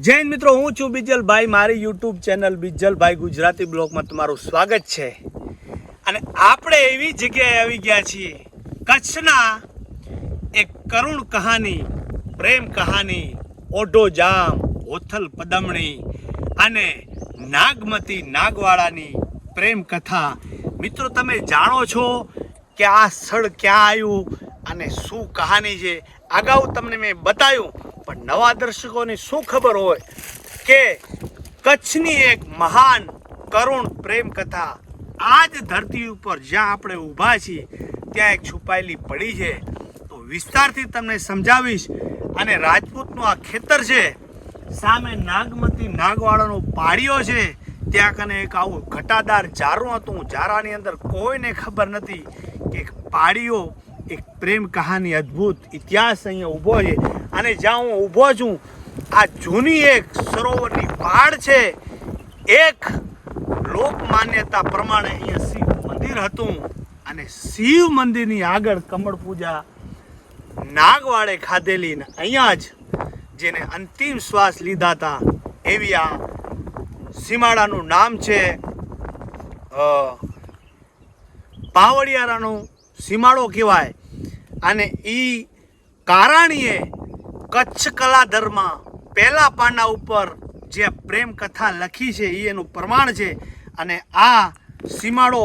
જૈન મિત્રો, હું છું બિજલભાઈ. મારી યુટ્યુબ ચેનલ બિજલભાઈ ગુજરાતી બ્લોગમાં તમારું સ્વાગત છે. અને આપણે એવી જગ્યાએ આવી ગયા છીએ, કચ્છના એક કરુણ કહાની, પ્રેમ કહાની, ઓઢો જામ ઓથલ પદમણી અને નાગમતી નાગવાળાની પ્રેમ કથા. મિત્રો, તમે જાણો છો કે આ સ્થળ ક્યાં આવ્યું અને શું કહાની છે? અગાઉ તમને મેં બતાવ્યું પણ નવા દર્શકોને શું ખબર હોય કે કચ્છની એક મહાન કરુણ પ્રેમ કથા આ જ ધરતી ઉપર જ્યાં આપણે ઊભા છીએ, ત્યાં એક છુપાયેલી પડી છે. તો વિસ્તારથી તમને સમજાવીશ અને રાજપૂતનું આ ખેતર છે, સામે નાગમતી નાગવાળાનો પાળિયો છે. ત્યાં કને એક આવું ઘટાદાર ઝારું હતું. ઝારાની અંદર કોઈને ખબર નથી કે પાળિયો, એક પ્રેમ કહાની અદ્ભુત ઇતિહાસ અહીંયા ઊભો છે. અને જ્યાં હું ઊભો છું, આ જૂની એક સરોવરની પહાડ છે. એક લોક માન્યતા પ્રમાણે અહીંયા શિવ મંદિર હતું અને શિવ મંદિરની આગળ કમળ પૂજા નાગવાળે ખાધેલી અહીંયા જ જેને અંતિમ શ્વાસ લીધા હતા એવી આ સીમાડાનું નામ છે પાવડિયારાનો સીમાડો કહેવાય. અને એ કારાણીએ કચ્છ કલાધરમાં પહેલા પાના ઉપર જે પ્રેમ કથા લખી છે એ એનું પ્રમાણ છે. અને આ સીમાડો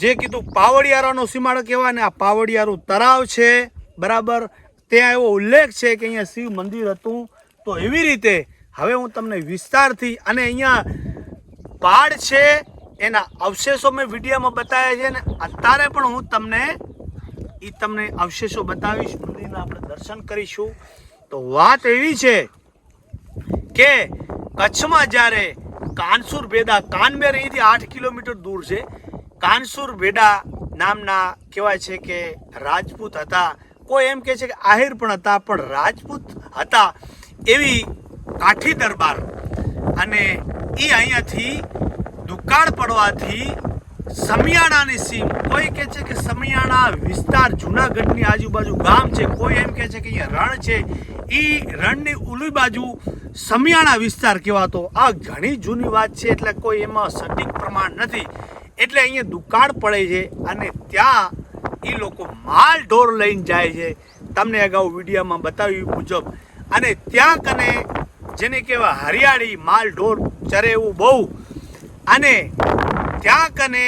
જે કીધું પાવડિયારાનો સીમાડો કહેવાય ને, આ પાવડિયારું તળાવ છે, બરાબર? ત્યાં એવો ઉલ્લેખ છે કે અહીંયા શિવ મંદિર હતું. તો એવી રીતે હવે હું તમને વિસ્તારથી અને અહીંયા પહાડ છે, એના અવશેષો મેં વિડીયોમાં બતાવ્યા છે ને, અત્યારે પણ હું તમને એ તમને અવશેષો બતાવીશ. મંદિરના આપણે દર્શન કરીશું. તો વાત એવી છે કે કચ્છમાં જ્યારે કાનસુર ભેડા, કાનમેર અહીંથી આઠ કિલોમીટર દૂર છે. કાનસુર ભેડા નામના કહેવાય છે કે રાજપૂત હતા. કોઈ એમ કહે છે કે આહિર પણ હતા, પણ રાજપૂત હતા એવી કાઠી દરબાર. અને એ અહીંયાથી દુકાળ પડવાથી સમિયાણાની સીમ. કોઈ કહે છે કે સમિયાણા વિસ્તાર જુનાગઢની આજુબાજુ ગામ છે? કોઈ એમ કહે છે કે અહીંયા રણ છે. એ રણની ઉલી બાજુ સમિયાણા વિસ્તાર કહેવાતો. આ ઘણી જૂની વાત છે, એટલે કોઈ એમાં સટીક પ્રમાણ નથી. એટલે અહીંયા દુકાળ પડે છે અને ત્યાં એ લોકો માલ ઢોર લઈને જાય છે. તમને અગાઉ વિડીયોમાં બતાવ્યું મુજબ. અને ત્યાં કને જેને કહેવાય હરિયાળી માલ ઢોર ચરે એવું બહુ. અને ત્યાં કને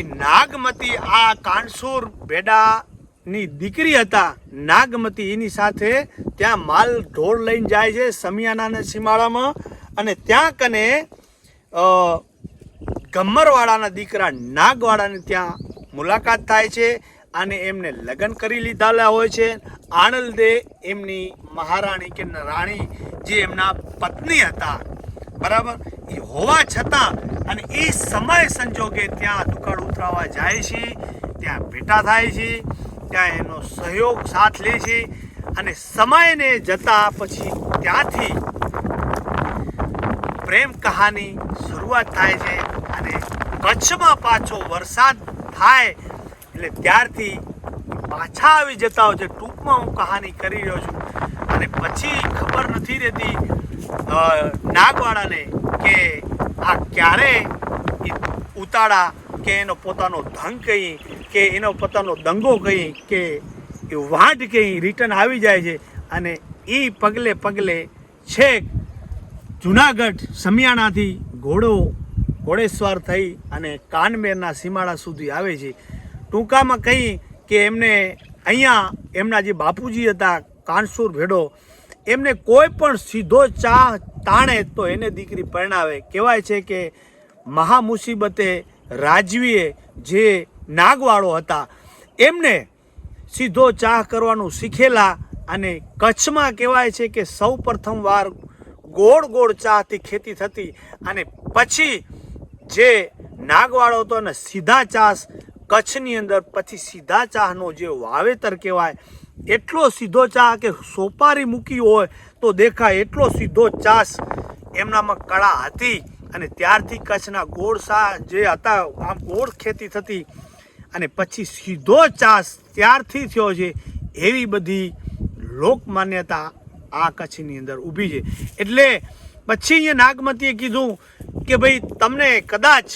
એ નાગમતી આ કાણસોર બેડાની દીકરી હતા. નાગમતી એની સાથે ત્યાં માલ ઢોર લઈને જાય છે સમિયાના સીમાડામાં અને ત્યાં કને ગમ્મરવાળાના દીકરા નાગવાળાની ત્યાં મુલાકાત થાય છે અને એમને લગ્ન કરી લીધેલા હોય છે. આણંદે એમની મહારાણી કે રાણી જે એમના પત્ની હતા, બરાબર? એ હોવા છતાં અને એ સમય સંજોગે ત્યાં દુકાળ ઉતરાવા જાય છે, ત્યાં ભેટા થાય છે, ત્યાં એનો સહયોગ સાથ લે છે અને સમયને જતા પછી ત્યાંથી પ્રેમ કહાની શરૂઆત થાય છે અને કચ્છમાં પાછો વરસાદ થાય એટલે ત્યારથી પાછા આવી જતા હોય છે. ટૂંકમાં હું કહાની કરી રહ્યો છું અને પછી ખબર નથી રહેતી નાગવાળાને કે આ ક્યારે ઉતાળા કે એનો પોતાનો ધંગ કહી કે એનો પોતાનો દંગો કહી કે એ વાંઢ કહી રિટર્ન આવી જાય છે અને એ પગલે પગલે છેક જુનાગઢ સમિયાણાથી ઘોડો ઘોડેશ્વર થઈ અને કાનમેરના સીમાડા સુધી આવે છે. ટૂંકામાં કહી કે એમને અહીંયા એમના જે બાપુજી હતા, કાનસુર ભેડો, એમને કોઈ પણ સીધો ચા તાણે તો એને દીકરી પરણાવે. કહેવાય છે કે મહા મુસીબતે રાજવીએ જે નાગવાળો હતા, એમને સીધો ચાહ કરવાનું શીખેલા અને કચ્છમાં કહેવાય છે કે સૌ પ્રથમવાર ગોળ ગોળ ચાથી ખેતી થતી અને પછી જે નાગવાળો હતો અને સીધા ચાસ કચ્છની અંદર, પછી સીધા ચાહનો જે વાવેતર કહેવાય એટલો સીધો ચા કે સોપારી મૂકી હોય તો દેખાય એટલો સીધો ચાસ. એમનામાં કળા હતી અને ત્યારથી કચ્છના ગોળ સા જે હતા, આમ ગોળ ખેતી થતી અને પછી સીધો ચાસ ત્યારથી થયો છે, એવી બધી લોકમાન્યતા આ કચ્છની અંદર ઊભી છે. એટલે પછી અહીંયા નાગમતીએ કીધું કે ભાઈ તમને કદાચ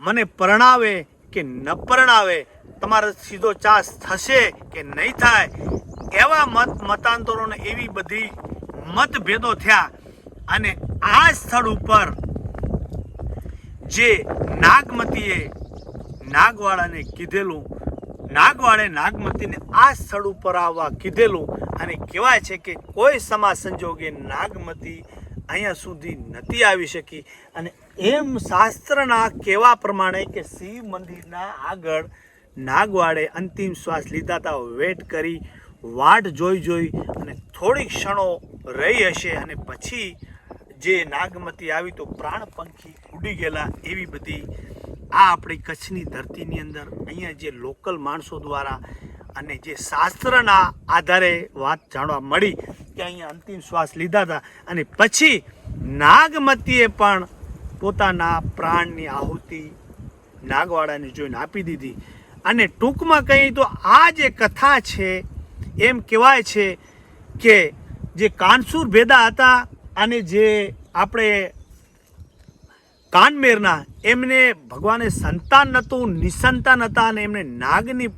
મને પરણાવે કે ન પરણાવે તમારો સીધો ચાસ થશે કે નહીં થાય? એવા મત મતાંતરોને એવી બધી મતભેદો થયા. અને આ સ્થળ ઉપર જે નાગમતીએ નાગવાળાને કીધેલું, નાગવાળે નાગમતીને આ સ્થળ ઉપર આવવા કીધેલું અને કહેવાય છે કે કોઈ સમાજ સંજોગે નાગમતી અહીંયા સુધી નથી આવી શકી. અને એમ શાસ્ત્રના કહેવા પ્રમાણે કે શિવ મંદિરના આગળ નાગવાડે અંતિમ શ્વાસ લીધા હતા વેટ કરી વાટ જોઈ જોઈ અને થોડીક ક્ષણો રહી હશે અને પછી જે નાગમતી આવી તો પ્રાણ પંખી ઉડી ગયેલા એવી બધી આ આપણી કચ્છની ધરતીની અંદર અહીંયા જે લોકલ માણસો દ્વારા અને જે શાસ્ત્રના આધારે વાત જાણવા મળી કે અહીંયા અંતિમ શ્વાસ લીધા હતા અને પછી નાગમતીએ પણ પોતાના પ્રાણની આહુતિ નાગવાડાને જોઈને આપી દીધી. અને ટૂંકમાં કહીએ તો આ જે કથા છે, એમ કહેવાય છે કે જે કાનસુર ભેદા હતા અને જે આપણે કાનમેરના, એમને ભગવાને સંતાન નહોતું, નિસંતાન હતા અને એમને નાગની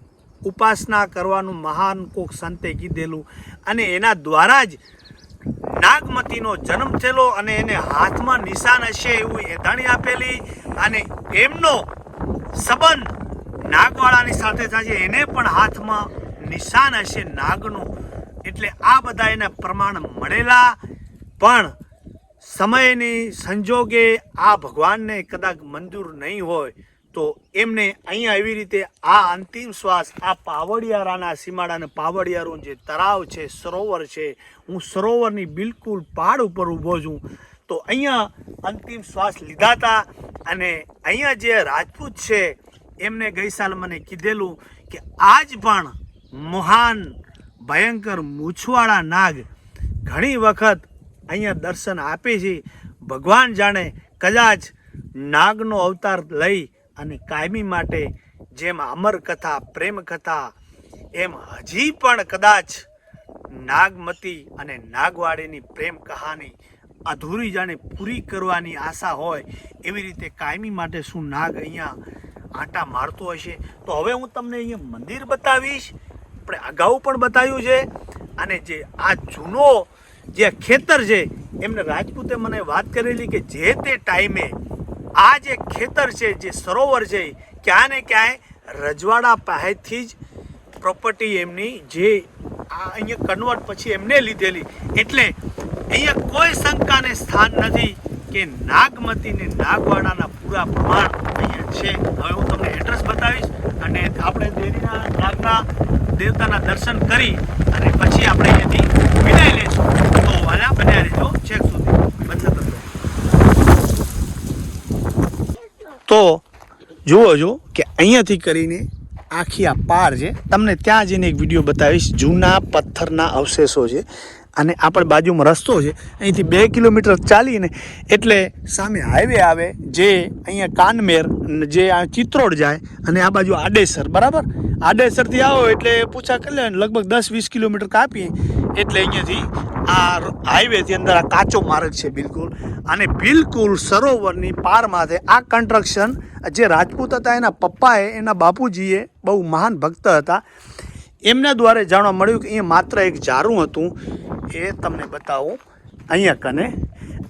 ઉપાસના કરવાનું મહાન કોક સંતે કીધેલું. અને એના દ્વારા જ નાગમતીનો જન્મ થયેલો અને એને હાથમાં નિશાન હશે એવું એધાણી આપેલી. અને એમનો સંબંધ નાગવાળાની સાથે થશે એને પણ હાથમાં નિશાન હશે નાગનું. એટલે આ બધા એના પ્રમાણ મળેલા. પણ સમયની સંજોગે આ ભગવાનને કદાચ મંજૂર નહીં હોય, તો એમને અહીંયા એવી રીતે આ અંતિમ શ્વાસ, આ પાવડિયારાના સીમાડાને પાવડિયારું જે તળાવ છે, સરોવર છે, હું સરોવરની બિલકુલ પહાડ ઉપર ઊભો છું. તો અહીંયા અંતિમ શ્વાસ લીધા હતા અને અહીંયા જે રાજપૂત છે એમને ગઈ સાલ મને કીધેલું કે આજ પણ મહાન, ભયંકર મૂછવાળા નાગ ઘણી વખત અહીંયા દર્શન આપે છે. ભગવાન જાણે કદાચ નાગનો અવતાર લઈ અને કાયમી માટે જેમ અમર કથા, પ્રેમ કથા, એમ હજી પણ કદાચ નાગમતી અને નાગવાડીની પ્રેમ કહાની અધૂરી જાણે પૂરી કરવાની આશા હોય એવી રીતે કાયમી માટે શું નાગ અહીંયા આંટા મારતો હશે. તો હવે હું તમને અહીંયા મંદિર બતાવીશ. આપણે અગાઉ પણ બતાવ્યું છે. અને જે આ જૂનો જે ખેતર છે, એમને રાજપૂતે મને વાત કરેલી કે જે તે ટાઈમે આ જે ખેતર છે, જે સરોવર છે, ક્યાં ને ક્યાંય રજવાડા પાસેથી જ પ્રોપર્ટી એમની જે આ અહીંયા કન્વર્ટ પછી એમને લીધેલી. એટલે અહીંયા કોઈ શંકાને સ્થાન નથી કે નાગમતી ને નાગવાડાના પૂરા પ્રમાણ છે. હવે હું તમને એડ્રેસ બતાવીશ અને આપણે દેવીના નાગના દેવતાના દર્શન કરી અને પછી આપણે અહીંયાથી વિદાય લઈશું. તો વાલા, બન્યા રહેજો. છેક સુધી. બદલો તો જુઓ જો કે અહીંયાથી કરીને આખી આ પાર છે. તમને ત્યાં જઈને એક વીડિયો બતાવીશ. જૂના પથ્થરના અવશેષો છે. અને આપણે બાજુમાં રસ્તો છે. અહીંથી બે કિલોમીટર ચાલીને એટલે સામે હાઈવે આવે, જે અહીંયા કાનમેર જે આ ચિત્રોડ જાય અને આ બાજુ આડેસર, બરાબર? આડેસરથી આવો એટલે પૂછા કરી લે લગભગ દસ વીસ કિલોમીટર કાપીએ એટલે અહીંયાથી આ હાઈવેથી અંદર આ કાચો માર્ગ છે બિલકુલ. અને બિલકુલ સરોવરની પાર માથે આ કન્સ્ટ્રક્શન જે રાજપૂત હતા એના પપ્પાએ, એના બાપુજીએ બહુ મહાન ભક્ત હતા. એમના દ્વારા જાણવા મળ્યું કે અહીંયા માત્ર એક જારું હતું. એ તમને બતાવું. અહીંયા કને.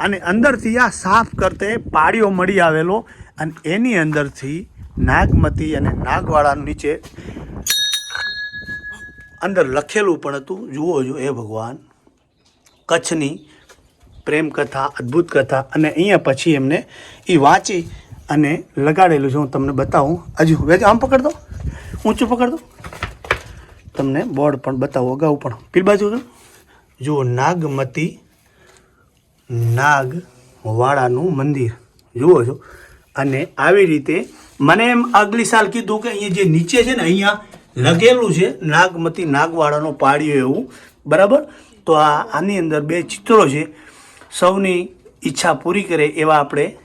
અને અંદરથી આ સાફ કરતે પાડીઓ મળી આવેલો. અને એની અંદરથી નાગમતી અને નાગવાળા નીચે અંદર લખેલું પણ હતું. જુઓ જો એ ભગવાન. કચ્છની પ્રેમ કથા, અદ્ભુત કથા. અને અહીંયા પછી એમને એ વાંચી અને લગાડેલું છે. હું તમને બતાવું. હજુ વેજ આમ પકડ દો ઊંચું પકડ દો તમને બોર્ડ પણ બતાવો, અગાઉ પણ. પેલી બાજુ જુઓ, નાગમતી નાગવાળાનું મંદિર. જુઓ છો અને આવી રીતે મને એમ આગલી સાલ કીધું કે અહીંયા જે નીચે છે ને, અહીંયા લગેલું છે, નાગમતી નાગવાળાનો પાડ્યો એવું. બરાબર? તો આ આની અંદર બે ચિત્રો છે. સૌની ઈચ્છા પૂરી કરે એવા આપણે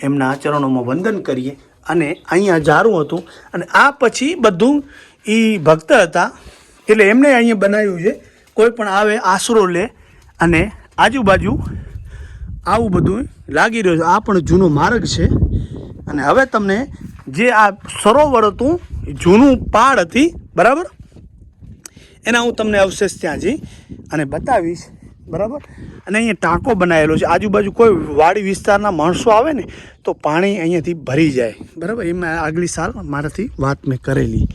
એમના ચરણોમાં વંદન કરીએ. અને અહીંયા જારું હતું. અને આ પછી બધું એ ભક્ત હતા. એટલે એમને અહીંયા બનાવ્યું છે. કોઈ પણ આવે, આશરો લે અને આજુબાજુ આવું બધું લાગી રહ્યું છે. આ પણ જૂનો માર્ગ છે. અને હવે તમને જે આ સરોવર હતું, જૂનું પાડ હતી, બરાબર? એના હું તમને અવશેષ ત્યાં જઈ અને બતાવીશ. બરાબર? અને અહીંયા ટાંકો બનાવેલો છે. આજુબાજુ કોઈ વાડી વિસ્તારના માણસો આવે ને, તો પાણી અહીંયાથી ભરી જાય. બરાબર? એમાં આગલી સાલ મારાથી વાત મેં કરેલી.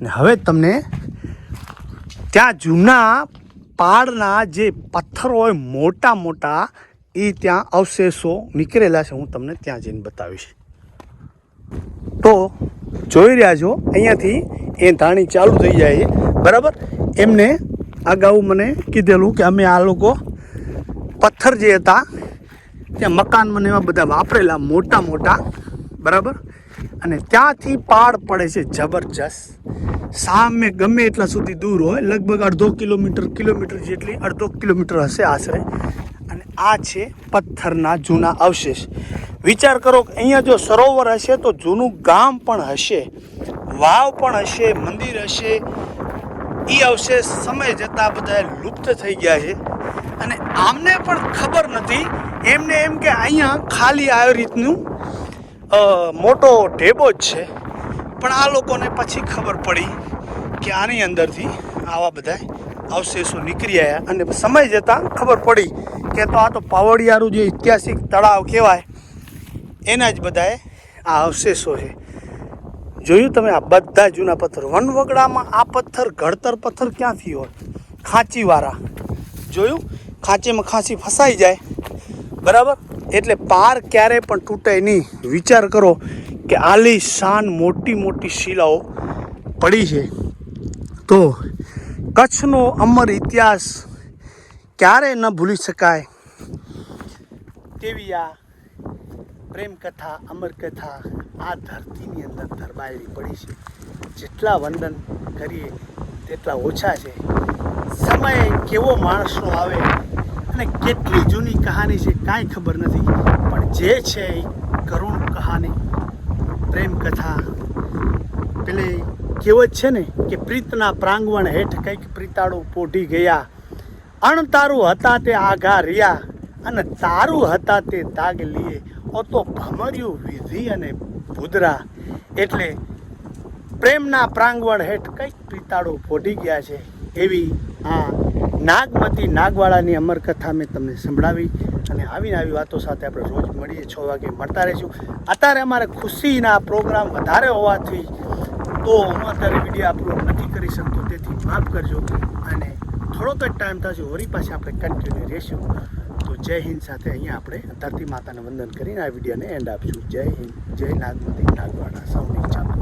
અને હવે તમને ત્યાં જૂના પહાડના જે પથ્થરો હોય, મોટા મોટા એ ત્યાં અવશેષો નીકળેલા છે. હું તમને ત્યાં જઈને બતાવીશ. તો જોઈ રહ્યા છો, અહીંયાથી એ ધાણી ચાલુ થઈ જાય બરાબર? એમને અગાઉ મને કીધેલું કે અમે આ લોકો પથ્થર જે હતા, ત્યાં મકાન મને એવા બધા વાપરેલા, મોટા મોટા. બરાબર? અને ત્યાંથી પાડ પડે છે જબરજસ્ત. સામે ગમે એટલા સુધી દૂર હોય, લગભગ અડધો કિલોમીટર કિલોમીટર જેટલી અડધો કિલોમીટર હશે આશરે. અને આ છે પથ્થરના જૂના અવશેષ. વિચાર કરો કે અહીંયા જો સરોવર હશે તો જૂનું ગામ પણ હશે, વાવ પણ હશે, મંદિર હશે. એ અવશેષ સમય જતાં બધા લુપ્ત થઈ ગયા છે. અને આમને પણ ખબર નથી. એમને એમ કે અહીંયા ખાલી આવી રીતનું મોટો ઢેબો જ છે. પણ આ લોકોને પછી ખબર પડી કે આની અંદરથી આવા બધા અવશેષો નીકળી આવ્યા અને સમય જતાં ખબર પડી કે તો આ તો પાવડિયારું જે ઐતિહાસિક તળાવ કહેવાય, એના જ બધાએ આ અવશેષો છે. જોયું તમે આ બધા જૂના પથ્થર? વનવગડામાં આ પથ્થર ઘડતર પથ્થર ક્યાંથી હોય? ખાંચીવાળા જોયું? ખાંચીમાં ખાંચી ફસાઈ જાય. બરાબર? એટલે પાર ક્યારે પણ તૂટે નહીં વિચાર કરો કે આલી શાન મોટી મોટી શિલાઓ પડી છે. તો કચ્છનો અમર ઇતિહાસ ક્યારે ન ભૂલી શકાય? તેવી આ પ્રેમ કથા અમર કથા આ ધરતીની અંદર ધરબાયેલી પડી છે. જેટલા વંદન કરીએ, તેટલા ઓછા છે. સમય કેવો માણસનો આવે અને કેટલી જૂની કહાની છે કાંઈ ખબર નથી. પણ જે છે એ કરુણ કહાની, પ્રેમ કથા. પેલે કહેવત છે ને કે પ્રીતના પ્રાંગવણ હેઠ કંઈક પ્રીતાળું પોઢી ગયા. અણતારું હતા તે આઘા રહ્યા અને તારું હતા તે તાગ લીએ. ઓ તો ભમર્યું વિધિ અને ભૂદરા. એટલે પ્રેમના પ્રાંગવણ હેઠ કંઈક પિતાળો ફોટી ગયા છે. એવી આ નાગમતી નાગવાળાની અમરકથા મેં તમને સંભળાવી અને આવીને આવી વાતો સાથે આપણે રોજ મળીએ, છ વાગે મળતા રહીશું. અત્યારે અમારે ખુશીના પ્રોગ્રામ વધારે હોવાથી તો હું અત્યારે વીડિયો અપલોડ નથી કરી શકતો, તેથી માફ કરજો. અને થોડોક જ ટાઈમ થશે, વળી પાસે આપણે કન્ટિન્યુ રહેશું. તો જય હિન્દ સાથે અહીંયા આપણે ધરતી માતાને વંદન કરીને આ વિડીયોને એન્ડ આપશું. જય હિન્દ, જય નાગમતી નાગવાડા સૌની ચાપ